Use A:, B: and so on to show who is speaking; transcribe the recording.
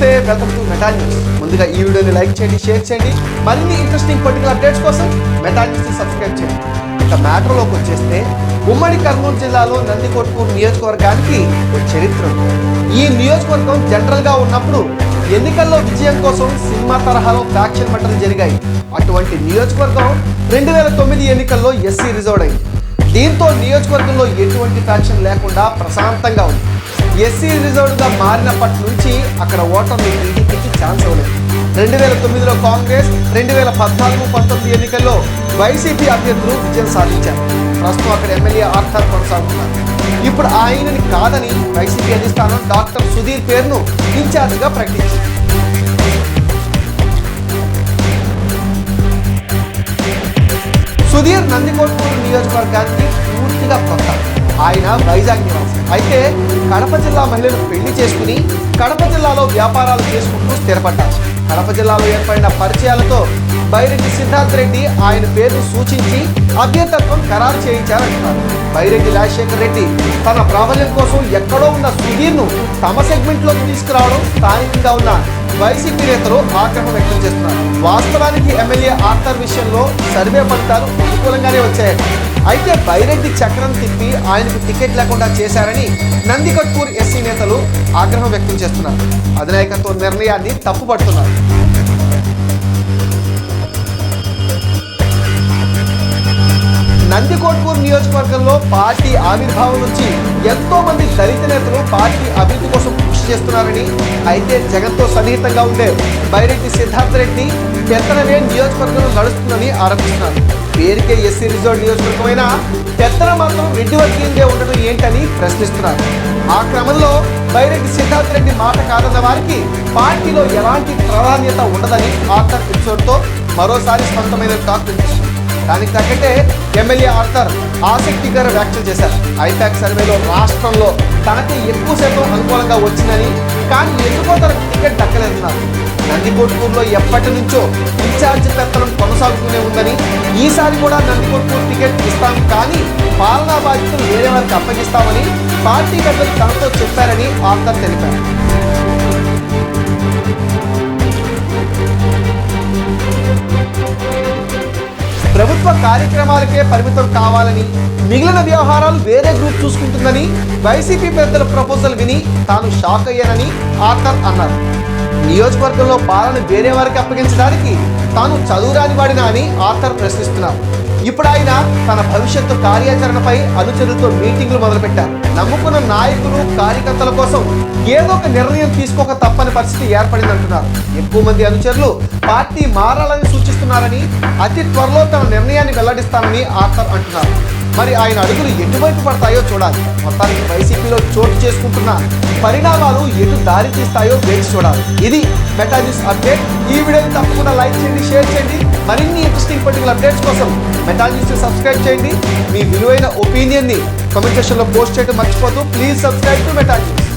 A: Welcome to Meta news ముందుగా ఈ వీడియోని లైక్ చేయండి షేర్ చేయండి. మరిన్ని ఇంట్రెస్టింగ్ పొలిటికల్ అప్డేట్స్ కోసం మెటా న్యూస్ని సబ్స్క్రైబ్ చేయండి. ఇక మ్యాటర్లోకి వచ్చేస్తే ఉమ్మడి కర్నూలు జిల్లాలో నందికొట్కూరు నియోజకవర్గానికి ఒక చరిత్ర ఈ నియోజకవర్గం జనరల్గా ఉన్నప్పుడు ఎన్నికల్లో విజయం కోసం సినిమా తరహాలో ఫ్యాక్షన్ మటలు జరిగాయి. అటువంటి నియోజకవర్గం రెండు వేల తొమ్మిది ఎన్నికల్లో ఎస్సీ రిజర్వ్ అయింది. దీంతో నియోజకవర్గంలో ఎటువంటి ఫ్యాక్షన్ లేకుండా ప్రశాంతంగా ఉంది. ఎస్సీ రిజర్వ్డ్గా మారినప్పటి నుంచి అక్కడ ఓటమి టీడీపీకి ఛాన్స్ ఇవ్వలేదు. రెండు వేల తొమ్మిదిలో కాంగ్రెస్ రెండు వేల పద్నాలుగు పంతొమ్మిది ఎన్నికల్లో వైసీపీ అభ్యర్థులు విజయం సాధించారు. ప్రస్తుతం అక్కడ ఎమ్మెల్యే ఆర్థర్ కొనసాగుతున్నారు. ఇప్పుడు ఆయనని కాదని వైసీపీ అధిష్టానం డాక్టర్ సుధీర్ పేరును ఇన్ఛార్జిగా ప్రకటించింది. సుధీర్ నందికొట్కూరు నియోజకవర్గానికి పూర్తిగా కొత్త ఆయన వైజాగ్ అయితే కడప జిల్లా మహిళలు పెళ్ళి చేసుకుని కడప జిల్లాలో వ్యాపారాలు చేసుకుంటూ స్థిరపడ్డారు. కడప జిల్లాలో ఏర్పడిన పరిచయాలతో బైరెడ్డి సిద్ధార్థ్ రెడ్డి ఆయన పేరు సూచించి అభ్యర్థత్వం ఖరారు చేయించారంటున్నారు. బైరెడ్డి రాజశేఖర్ రెడ్డి తన ప్రాబల్యం కోసం ఎక్కడో ఉన్న సుధీర్ను తమ సెగ్మెంట్లోకి తీసుకురావడం స్థానికంగా ఉన్న వైసీపీ నేతలు ఆగ్రహం వ్యక్తం చేస్తున్నారు. వాస్తవానికి ఎమ్మెల్యే ఆర్థర్ విషయంలో సర్వే ఫలితాలు అనుకూలంగానే వచ్చాయట. అయితే బైరెడ్డి చక్రం తిప్పి ఆయనకు టికెట్ లేకుండా చేశారని నందికట్పూర్ ఎస్సీ నేతలు ఆగ్రహం వ్యక్తం చేస్తున్నారు. అధినాయకత్వ నిర్ణయాన్ని తప్పుపడుతున్నారు. నందికోట్పూర్ నియోజకవర్గంలో పార్టీ ఆవిర్భావం నుంచి ఎంతో మంది దళిత నేతలు పార్టీ అభివృద్ధి కోసం కృషి చేస్తున్నారని అయితే జగన్తో సన్నిహితంగా ఉండే బైరెడ్డి సిద్ధార్థ రెడ్డి పెత్తనమే నియోజకవర్గంలో నడుస్తుందని ఆరోపిస్తున్నారు. పేరుకే ఎస్సీ రిజర్వ్ నియోజకవర్గమైన పెత్తన మాత్రం రెడ్డి వర్గీయంగా ఉండడం ఏంటని ప్రశ్నిస్తున్నారు. ఆ క్రమంలో బైరెడ్డి సిద్ధార్థ రెడ్డి మాట కాదన్న వారికి పార్టీలో ఎలాంటి ప్రాధాన్యత ఉండదని ఆర్థర్ ఎపిసోడ్తో మరోసారి స్పష్టమైన టాక్ వినిపిస్తుంది. దానికి తగ్గట్టే ఎమ్మెల్యే ఆర్థర్ ఆసక్తికర వ్యాఖ్యలు చేశారు. ఐపాక్ సర్వేలో రాష్ట్రంలో తనకి ఎక్కువ శాతం అనుకూలంగా వచ్చిందని కానీ ఎందుకో తనకు టికెట్ దక్కలేదన్నారు. నందికొట్కూరులో ఎప్పటి నుంచో ఇన్ఛార్జ్ పెత్తనం కొనసాగుతూనే ఉందని ఈసారి కూడా నందికొట్కూరు టికెట్ ఇస్తాం కానీ పాలనా బాధ్యతలు వేరే వారికి అప్పగిస్తామని పార్టీ పెద్దలు తనతో చెప్పారని ఆర్థర్ తెలిపారు. ప్రభుత్వ కార్యక్రమాలకే పరిమితం కావాలని మిగిలిన వ్యవహారాలు వేరే గ్రూప్ చూసుకుంటుందని వైసీపీ పెద్దల ప్రపోజల్ విని తాను షాక్ అయ్యానని ఆర్థర్ అన్నారు. నియోజకవర్గంలో పాలన వేరే వారికి అప్పగించడానికి తాను చదువురాని వాడినా అని ఆర్థర్ ప్రశ్నిస్తున్నారు. ఇప్పుడు ఆయన తన భవిష్యత్తు కార్యాచరణపై అనుచరులతో మీటింగ్లు మొదలుపెట్టారు. నమ్ముకున్న నాయకులు కార్యకర్తల కోసం ఏదో ఒక నిర్ణయం తీసుకోక తప్పని పరిస్థితి ఏర్పడిందంటున్నారు. ఎక్కువ మంది అనుచరులు పార్టీ మారాలని సూచిస్తున్నారని అతి త్వరలో తన నిర్ణయాన్ని వెల్లడిస్తానని ఆర్థర్ అంటున్నారు. మరి ఆయన అడుగులు ఎటువైపు పడతాయో చూడాలి. మొత్తానికి వైసీపీలో చోటు చేసుకుంటున్న పరిణామాలు ఎటు దారి తీస్తాయో వేచి చూడాలి. ఇది మెటా న్యూస్ అప్డేట్. ఈ వీడియోని తప్పకుండా లైక్ చేయండి షేర్ చేయండి. మరిన్ని ఇంట్రెస్టింగ్ పొలిటికల్ అప్డేట్స్ కోసం మెటా సబ్స్క్రైబ్ చేయండి. మీ విలువైన ఒపీనియన్ని కామెంట్ సెక్షన్లో పోస్ట్ చేయడం మర్చిపోతూ please subscribe to Meta news